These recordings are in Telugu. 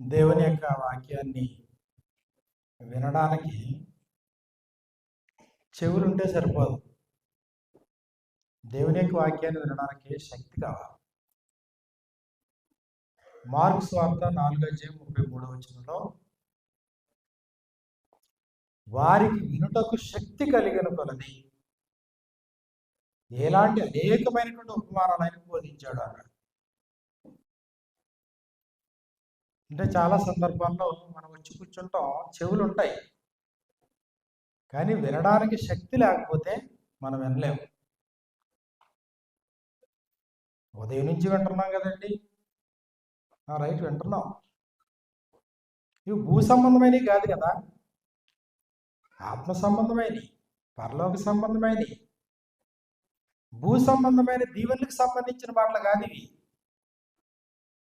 దేవుని యొక్క వాక్యాన్ని వినడానికి చెవులుంటే సరిపోదు. దేవుని యొక్క వాక్యాన్ని వినడానికి శక్తి కావాలి. మార్క్స్ వార్త నాలుగో అధ్యాయం ముప్పై మూడో వచనంలో వారికి వినుటకు శక్తి కలిగిన కొలది ఎలాంటి అనేకమైనటువంటి ఉపమానాలు ఆయన బోధించాడు అన్నాడు. అంటే చాలా సందర్భాల్లో మనం వచ్చి కూర్చుంటాం చెవులు ఉంటాయి కానీ వినడానికి శక్తి లేకపోతే మనం వినలేము ఉదయం నుంచి వింటున్నాం కదండి. రైట్ వింటున్నాం. ఇవి భూ సంబంధమైనవి కాదు కదా. ఆత్మ సంబంధమైనవి పరలోక సంబంధమైనవి. భూ సంబంధమైన దీవెనలకు సంబంధించిన మాటలు కాదు ఇవి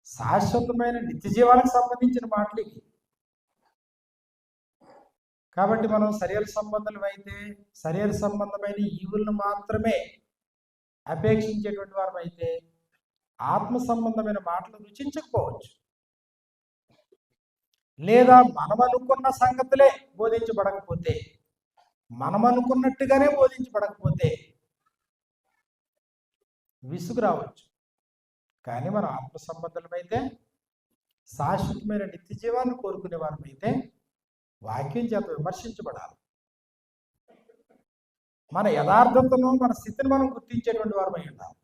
శాశ్వతమైన నిత్య జీవానికి సంబంధించిన మాటలు ఇవి. కాబట్టి మనం శరీర సంబంధం అయితే శరీర సంబంధమైన ఈవులను మాత్రమే అపేక్షించేటువంటి వారం అయితే ఆత్మ సంబంధమైన మాటలు రుచించకపోవచ్చు. లేదా మనం అనుకున్న సంగతులే బోధించబడకపోతే మనం అనుకున్నట్టుగానే బోధించబడకపోతే విసుగు రావచ్చు. కానీ మనం ఆత్మ సంబంధమైతే శాశ్వతమైన నిత్య జీవాన్ని కోరుకునే వారమైతే వాక్యం చేత విమర్శించబడాలి. మన యథార్థతను మన స్థితిని మనం గుర్తించేటువంటి వారమై ఉండాలి.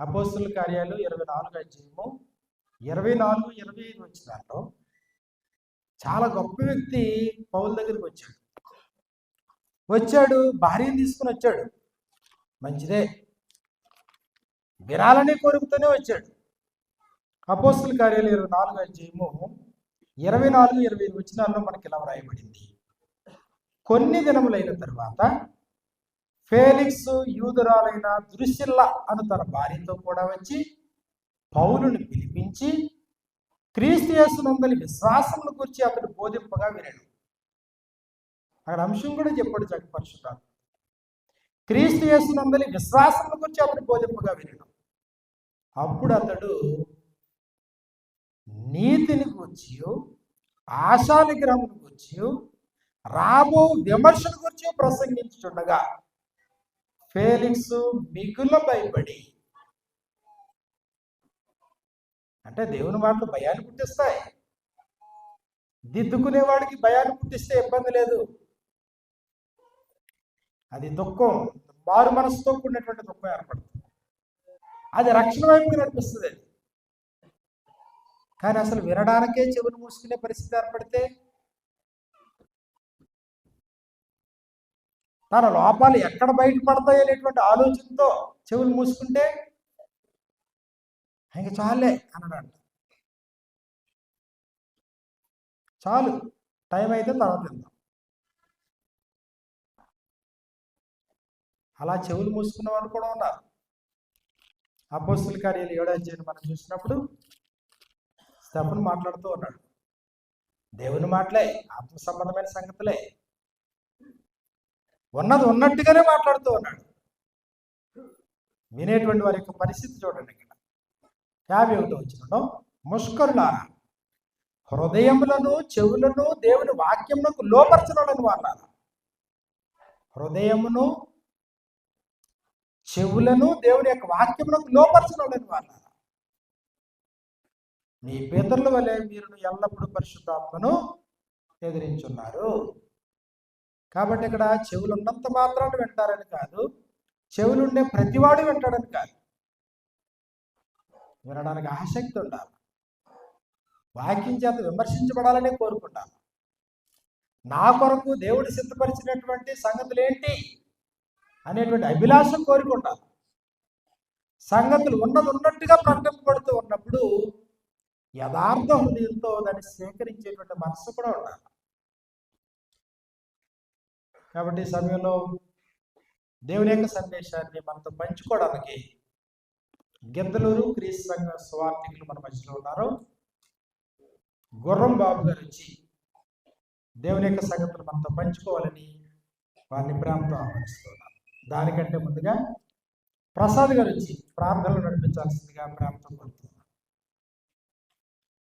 అపోస్తుల కార్యాలు ఇరవై నాలుగు అధ్యాయము ఇరవై నాలుగు ఇరవై ఐదు వచ్చినాల్లో చాలా గొప్ప వ్యక్తి పౌల దగ్గరికి వచ్చాడు. వచ్చాడు భార్యను తీసుకుని వచ్చాడు. మంచిదే. వినాలని కోరుకుతూనే వచ్చాడు. అపోస్తుల కార్యాలు ఇరవై నాలుగు అధ్యయము ఇరవై నాలుగు ఇరవై ఐదు వచ్చినాల్లో మనకి ఇలా వ్రాయబడింది. కొన్ని దినములైన తర్వాత ఫేలిక్స్ యూదురాలైన దృశ్యల్ల అను తన భార్యతో కూడా వచ్చి పౌలుని పిలిపించి క్రీస్తు యేసునందలి విశ్వాసమును గురించి అతడు బోధింపగా వినడు అక్కడ అంశం కూడా చెప్పాడు జగపరుషుడు క్రీస్తు యేసునందలి విశ్వాసమును గురించి అతడు బోధింపగా వినడు అప్పుడు అతడు నీతిని గురించి ఆశా గ్రహం గురించి రాబో విమర్శల గురించి ప్రసంగించుచుండగా ఫేలిక్స్ మిగుల భయపడి అంటే దేవుని మాటలు భయాన్ని పుట్టిస్తాయి. దిద్దుకునేవాడికి భయాన్ని పుట్టిస్తే ఇబ్బంది లేదు. అది దుఃఖం మారు మనసుతో కూడినటువంటి దుఃఖం ఏర్పడుతుంది. అది రక్షణ వైపు నడిపిస్తుంది అది కానీ అసలు వినడానికే చెవులు మూసుకునే పరిస్థితి ఏర్పడితే తన లోపాలు ఎక్కడ బయటపడతాయి అనేటువంటి ఆలోచనతో చెవులు మూసుకుంటే ఇంక చాలే అన్నాడంట. చాలు టైం అయితే తర్వాత వెళ్దాం అలా చెవులు మూసుకున్న వాళ్ళు కూడా ఉన్నారు అపోస్తుల కార్యాలు ఏడో అధ్యాయం మనం చూసినప్పుడు స్టెఫన్ మాట్లాడుతూ ఉన్నాడు. దేవుని మాటలే ఆత్మ సంబంధమైన సంగతులే. ఉన్నది ఉన్నట్టుగానే మాట్లాడుతూ ఉన్నాడు. వినేటువంటి వారి యొక్క పరిస్థితి చూడండి ఇక్కడ. యాభై ఒకటి వచ్చిన ముష్కరులారా హృదయములను చెవులను దేవుని వాక్యమునకు లోపరచడం వాళ్ళారా హృదయమును చెవులను దేవుని యొక్క వాక్యములకు లోపరచడం వాళ్ళ మీ పితరుల వలె మీరు ఎల్లప్పుడూ పరిశుద్ధాత్మను ఎదిరించున్నారు. కాబట్టి ఇక్కడ చెవులు ఉన్నంత మాత్రాన్ని వింటారని కాదు చెవులు ఉండే ప్రతివాడు వింటాడని కాదు. వినడానికి ఆసక్తి ఉండాలి. వాక్యం చేత విమర్శించబడాలని కోరుకుంటాను నా కొరకు దేవుడు సిద్ధపరిచినటువంటి సంగతులు ఏంటి అనేటువంటి అభిలాష కోరుకుంటారు సంగతులు ఉన్నది ఉన్నట్టుగా ప్రకటింపబడుతూ ఉన్నప్పుడు యథార్థ హృదయంతో దాన్ని స్వీకరించేటువంటి మనసు కూడా ఉండాలి. కాబట్టి ఈ సమయంలో దేవుని యొక్క సందేశాన్ని మనతో పంచుకోవడానికి గిద్దలూరు క్రీస్తు సంఘ స్వార్థికులు మన మధ్యలో ఉన్నారు. గుర్రం బాబు గారు వచ్చి దేవుని యొక్క సంగతులు మనతో పంచుకోవాలని వారిని ప్రాంతం ఆహ్వానిస్తున్నారు దానికంటే ముందుగా ప్రసాద్ గారు వచ్చి ప్రార్థనలు నడిపించాల్సిందిగా ప్రాంతం కోరుతున్నారు